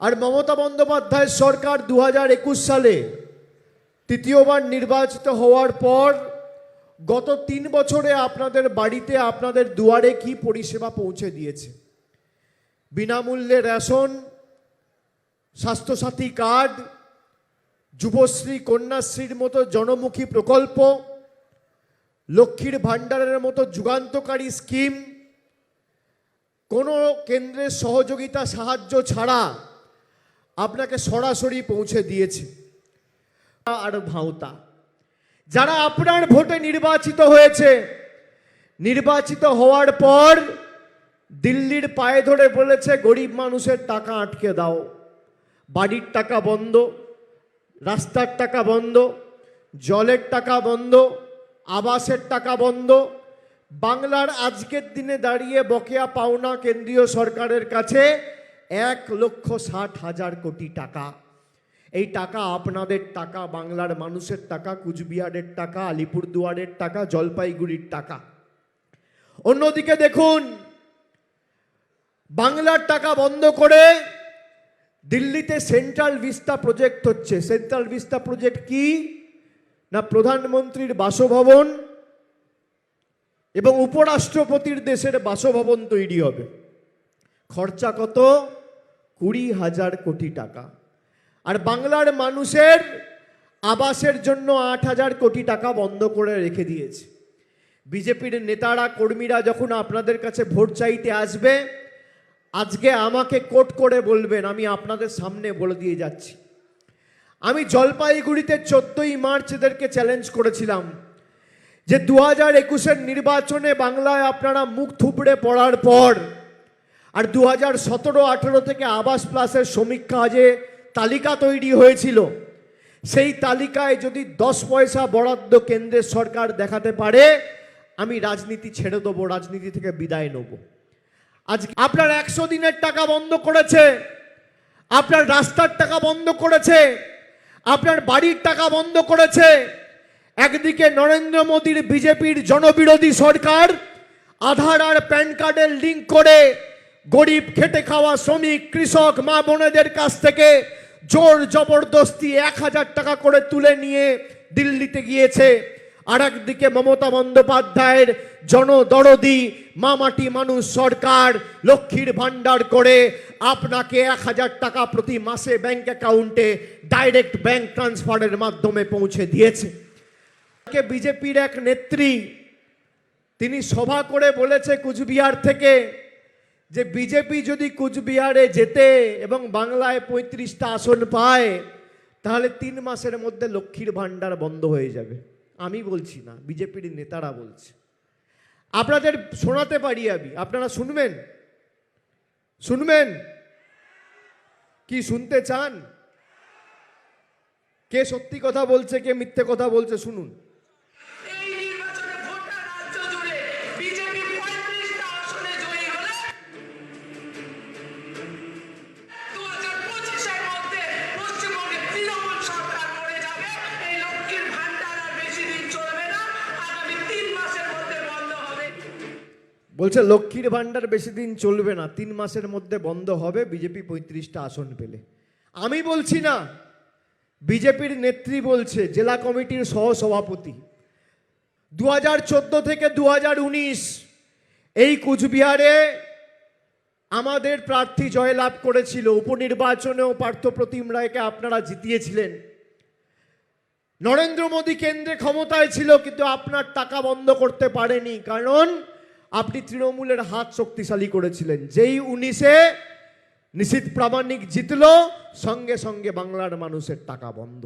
আর মমতা বন্দ্যোপাধ্যায়ের সরকার দু একুশ সালে তৃতীয়বার নির্বাচিত হওয়ার পর গত তিন বছরে আপনাদের বাড়িতে আপনাদের দুয়ারে কি পরিষেবা পৌঁছে দিয়েছে? বিনামূল্যে রেশন, স্বাস্থ্যসাথী কার্ড, যুবশ্রী কন্যাশ্রীর মতো জনমুখী প্রকল্প, লক্ষ্মীর ভাণ্ডারের মতো যুগান্তকারী স্কিম কোনো কেন্দ্রের সহযোগিতা, সাহায্য ছাড়া আপনাকে সরাসরি পৌঁছে দিয়েছে। আর ভাওতা। যারা আপনার ভোটে নির্বাচিত হয়েছে, নির্বাচিত হওয়ার পর দিল্লির পায়ে ধরে বলেছে, গরিব মানুষের টাকা আটকে দাও। বাড়ির টাকা বন্ধ, রাস্তার টাকা বন্ধ, জলের টাকা বন্ধ, আবাসের টাকা বন্ধ বাংলার আজকের দিনে দাঁড়িয়ে বকেয়া পাওনা কেন্দ্রীয় সরকারের কাছে এক লক্ষ ষাট হাজার কোটি টাকা। এই টাকা আপনাদের টাকা, বাংলার মানুষের টাকা, কুচবিহারের টাকা, আলিপুরদুয়ারের টাকা, জলপাইগুড়ির টাকা। অন্যদিকে দেখুন, বাংলার টাকা বন্ধ করে দিল্লিতে সেন্ট্রাল ভিস্তা প্রজেক্ট হচ্ছে। সেন্ট্রাল ভিস্তা প্রজেক্ট কি? না প্রধানমন্ত্রীর বাসভবন এবং উপরাষ্ট্রপতির দেশের বাসভবন তৈরি হবে। খরচা কত? কুড়ি হাজার কোটি টাকা। আর বাংলার মানুষের আবাসের জন্য আট হাজার কোটি টাকা বন্ধ করে রেখে দিয়েছে। বিজেপির নেতারা, কর্মীরা যখন আপনাদের কাছে ভোট চাইতে আসবে, আজকে আমাকে কোট করে বলবেন, আমি আপনাদের সামনে বলে দিয়ে যাচ্ছি। আমি জলপাইগুড়িতে চোদ্দই মার্চ এদেরকে চ্যালেঞ্জ করেছিলাম। যে দু হাজার একুশের নির্বাচনে বাংলায় আপনারা মুখ থুবড়ে পড়ার পর আর দু হাজার সতেরো আঠেরো থেকে আবাস প্লাসের সমীক্ষা যে তালিকা তৈরি হয়েছিল, সেই তালিকায় যদি দশ পয়সা বরাদ্দ কেন্দ্রের সরকার দেখাতে পারে, আমি রাজনীতি ছেড়ে দেবো, রাজনীতি থেকে বিদায় নেব। আজকে আপনার একশো দিনের টাকা বন্ধ করেছে, আপনার রাস্তার টাকা বন্ধ করেছে, আপনার বাড়ির টাকা বন্ধ করেছে একদিকে নরেন্দ্র মোদীর বিজেপির জনবিরোধী সরকার, আধার আর প্যান কার্ডের লিঙ্ক করে গরিব খেটে খাওয়া শ্রমিক, কৃষক, মা বোনেদের কাছ থেকে জোর জবরদস্তি এক হাজার টাকা করে তুলে নিয়ে দিল্লিতে গিয়েছে। আর একদিকে মমতা বন্দ্যোপাধ্যায়ের জনদরদি মামাটি মানুষ সরকার, লক্ষ্মীর ভাণ্ডার করে আপনাকে এক হাজার টাকা প্রতি মাসে ব্যাংক অ্যাকাউন্টে ডাইরেক্ট ব্যাংক ট্রান্সফারের মাধ্যমে পৌঁছে দিয়েছে। কে বিজেপির এক নেত্রী, তিনি সভা করে বলেছে কুচবিহার থেকে যে বিজেপি যদি কুচবিহারে যেতে এবং বাংলায় পঁয়ত্রিশটা আসন পায়, তাহলে তিন মাসের মধ্যে লক্ষ্মীর ভাণ্ডার বন্ধ হয়ে যাবে। আমি বলছি না, বিজেপির নেতারা বলছে। আপনাদের শোনাতে পারি আমি? আপনারা শুনবেন? শুনবেন? কি শুনতে চান? কে সত্যি কথা বলছে, কে মিথ্যে কথা বলছে, শুনুন। বলছে, লক্ষ্মীর ভাণ্ডার বেশি দিন চলবে না, তিন মাসের মধ্যে বন্ধ হবে, বিজেপি পঁয়ত্রিশটা আসন পেলে। আমি বলছি না, বিজেপির নেত্রী বলছে, জেলা কমিটির সহ সভাপতি দু হাজার চোদ্দ থেকে দু হাজার উনিশ, এই কুচবিহারে আমাদের প্রার্থী জয়লাভ করেছিল। উপনির্বাচনেও পার্থপ্রতিম রায়কে আপনারা জিতিয়েছিলেন। নরেন্দ্র মোদী কেন্দ্রে ক্ষমতায় ছিল, কিন্তু আপনার টাকা বন্ধ করতে পারেনি, কারণ আপনি তৃণমূলের হাত শক্তিশালী করেছিলেন। যেই উনিশে নিশীত প্রামাণিক জিতল, সঙ্গে সঙ্গে বাংলার মানুষের টাকা বন্ধ।